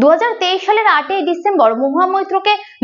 দু হাজার তেইশ সালের আটই ডিসেম্বর মহুয়া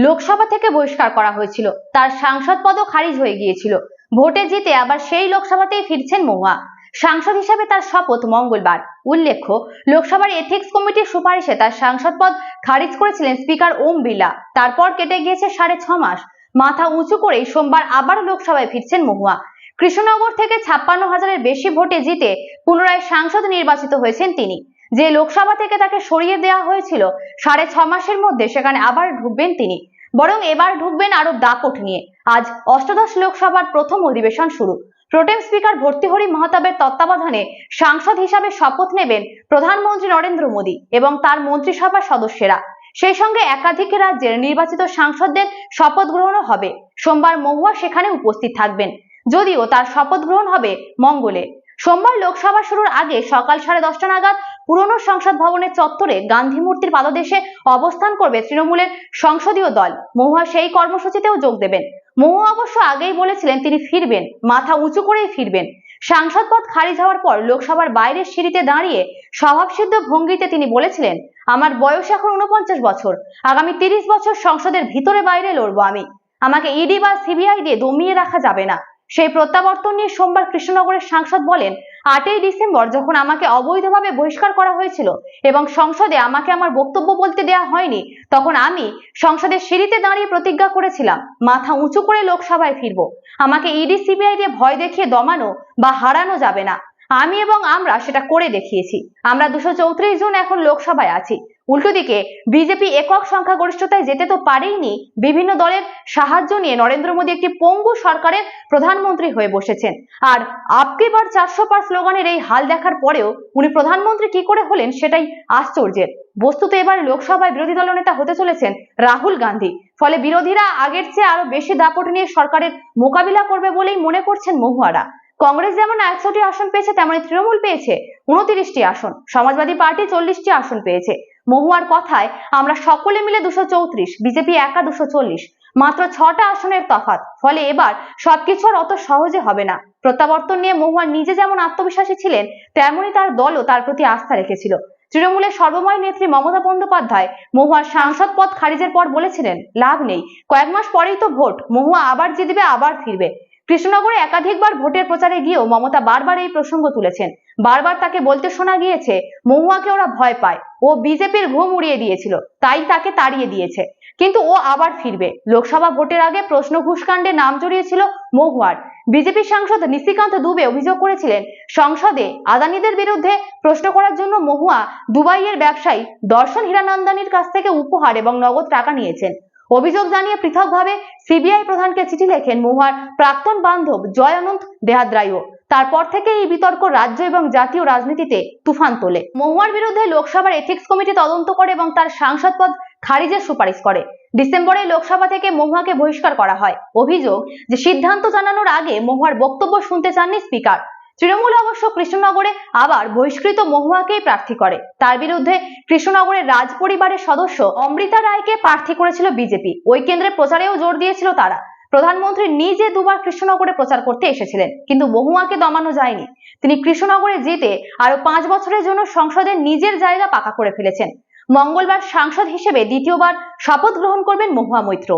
লোকসভা থেকে বহিষ্কার করা হয়েছিল। তার সাংসদ পদও খারিজ হয়ে গিয়েছিল। ভোটে জিতে আবার সেই লোকসভাতেই ফিরছেন মহুয়া। সাংসদ হিসেবে তার শপথ মঙ্গলবার। উল্লেখ্য, লোকসভার এথিক্স কমিটির সুপারিশে তার সাংসদ পদ খারিজ করেছিলেন স্পিকার ওম বিড়লা। তারপর কেটে গিয়েছে সাড়ে ছ মাস। মাথা উঁচু করেই সোমবার আবার লোকসভায় ফিরছেন মহুয়া। কৃষ্ণনগর থেকে ছাপ্পান্ন হাজারের বেশি ভোটে জিতে পুনরায় সাংসদ নির্বাচিত হয়েছেন তিনি। যে লোকসভা থেকে তাকে সরিয়ে দেওয়া হয়েছিল, সাড়ে ছ মাসের মধ্যে সেখানে আবার ঢুকবেন তিনি। বরং এবার ঢুকবেন আরও দাপট নিয়ে। আজ অষ্টাদশ লোকসভার প্রথম অধিবেশন শুরু। প্রোটেম স্পিকার ভর্তিহরি মহতাবের তত্ত্বাবধানে সাংসদ হিসাবে শপথ নেবেন প্রধানমন্ত্রী নরেন্দ্র মোদী এবং তার মন্ত্রিসভার সদস্যরা। সেই সঙ্গে একাধিক রাজ্যের নির্বাচিত সাংসদদের শপথ গ্রহণও হবে। সোমবার মহুয়া সেখানে উপস্থিত থাকবেন। যদিও তার শপথ গ্রহণ হবে মঙ্গলে। সোমবার লোকসভা শুরুর আগে সকাল সাড়ে দশটা নাগাদ পুরনো সংসদ ভবনের চত্বরে গান্ধী মূর্তির পাদদেশে অবস্থান করবে তৃণমূলের সংসদীয় দল। মহুয়া সেই কর্মসূচিতেও যোগ দেবেন। মহুয়া অবশ্য আগেই বলেছিলেন তিনি ফিরবেন, মাথা উঁচু করেই ফিরবেন। সাংসদ পদ খারিজ হওয়ার পর লোকসভার বাইরের সিঁড়িতে দাঁড়িয়ে স্বভাবসিদ্ধ ভঙ্গিতে তিনি বলেছিলেন, আমার বয়স এখন উনপঞ্চাশ বছর, আগামী তিরিশ বছর সংসদের ভিতরে বাইরে লড়বো আমি। আমাকে ইডি বা সিবিআই দিয়ে দমিয়ে রাখা যাবে না। সেই প্রত্যাবর্তন নিয়ে সোমবার কৃষ্ণনগরের সাংসদ বলেন, আটই ডিসেম্বর যখন আমাকে অবৈধভাবে বহিষ্কার করা হয়েছিল এবং সংসদে আমাকে আমার বক্তব্য বলতে দেওয়া হয়নি, তখন আমি সংসদের সিঁড়িতে দাঁড়িয়ে প্রতিজ্ঞা করেছিলাম, মাথা উঁচু করে লোকসভায় ফিরব। আমাকে ইডি সিবিআই দিয়ে ভয় দেখিয়ে দমানো বা হারানো যাবে না। আমি এবং আমরা সেটা করে দেখিয়েছি। আমরা দুশো জন এখন লোকসভায় আছি। উল্টো দিকে, বিজেপি একক সংখ্যাগরিষ্ঠতায় যেতে তো পারেইনি, বিভিন্ন দলের সাহায্য নিয়ে নরেন্দ্র মোদী একটি পঙ্গু সরকারের প্রধানমন্ত্রী হয়ে বসেছেন। আর আপকি বার চারশো পার স্লোগানের এই হাল দেখার পরেও উনি প্রধানমন্ত্রী কি করে হলেন সেটাই আশ্চর্যের। বস্তুত এবার লোকসভায় বিরোধী দলনেতা হতে চলেছেন রাহুল গান্ধী। ফলে বিরোধীরা আগের চেয়ে আরও বেশি দাপট নিয়ে সরকারের মোকাবিলা করবে বলেই মনে করছেন মহুয়ারা। কংগ্রেস যেমন একশোটি আসন পেয়েছে, তেমনি তৃণমূল পেয়েছে, উনত্রিশটি আসন। সমাজবাদী পার্টি চল্লিশটি আসন পেয়েছে। মহুয়ার কথায়, আমরা সকলে মিলে দুশো চৌত্রিশ, বিজেপি একা দুশো চল্লিশ, মাত্র ছটা আসনের তফাৎ। ফলে এবার সবকিছু অত সহজে হবে না। প্রত্যাবর্তন নিয়ে মহুয়া নিজে যেমন আত্মবিশ্বাসী ছিলেন তেমনই তার দলও তার প্রতি আস্থা রেখেছিল। তৃণমূলের সর্বময় নেত্রী মমতা বন্দ্যোপাধ্যায় মহুয়ার সাংসদ পদ খারিজের পর বলেছিলেন, লাভ নেই। কয়েক মাস পরেই তো ভোট। মহুয়া আবার জিতবে, আবার ফিরবে। কৃষ্ণনগরে একাধিকবার ভোটের প্রচারে গিয়েও মমতা বারবার এই প্রসঙ্গ তুলেছেন। বারবার তাকে বলতে শোনা গিয়েছে, মহুয়াকে ওরা ভয় পায়। ও বিজেপির ঘুম উড়িয়ে দিয়েছিল, তাই তাকে তাড়িয়ে দিয়েছে। কিন্তু ও আবার ফিরবে। লোকসভা ভোটের আগে প্রশ্ন ঘুষকাণ্ডে নাম জড়িয়েছিল মহুয়ার। বিজেপি সাংসদ নিশিকান্ত দুবে অভিযোগ করেছিলেন, সংসদে আদানিদের বিরুদ্ধে প্রশ্ন করার জন্য মহুয়া দুবাইয়ের ব্যবসায়ী দর্শন হীরানন্দানির কাছ থেকে উপহার এবং নগদ টাকা নিয়েছেন। অভিযোগ জানিয়ে পৃথকভাবে সিবিআই প্রধানকে চিঠি লেখেন মহুয়ার প্রাক্তন বান্ধব জয় অনন্ত দেহাদ্রাইও। তারপর থেকে এই বিতর্ক রাজ্য এবং জাতীয় রাজনীতিতে তুফান তোলে। মহুয়ার বিরুদ্ধে লোকসভার এথিক্স কমিটি তদন্ত করে এবং তার সাংসদ পদ খারিজের সুপারিশ করে। ডিসেম্বরে লোকসভা থেকে মহুয়াকে বহিষ্কার করা হয়। অভিযোগ যে সিদ্ধান্ত জানানোর আগে মহুয়ার বক্তব্য শুনতে চাননি স্পিকার। তৃণমূল অবশ্য কৃষ্ণনগরে আবার বহিষ্কৃত মহুয়াকেই প্রার্থী করে। তার বিরুদ্ধে কৃষ্ণনগরের রাজ পরিবারের সদস্য অমৃতা রায়কে প্রার্থী করেছিল বিজেপি। ওই কেন্দ্রে প্রচারেও জোর দিয়েছিল তারা। প্রধানমন্ত্রী নিজে দুবার কৃষ্ণনগরে প্রচার করতে এসেছিলেন, কিন্তু মহুয়াকে দমানো যায়নি। তিনি কৃষ্ণনগরে জিতে আরও পাঁচ বছরের জন্য সংসদে নিজের জায়গা পাকা করে ফেলেছেন। মঙ্গলবার সাংসদ হিসেবে দ্বিতীয়বার শপথ গ্রহণ করবেন মহুয়া মৈত্র।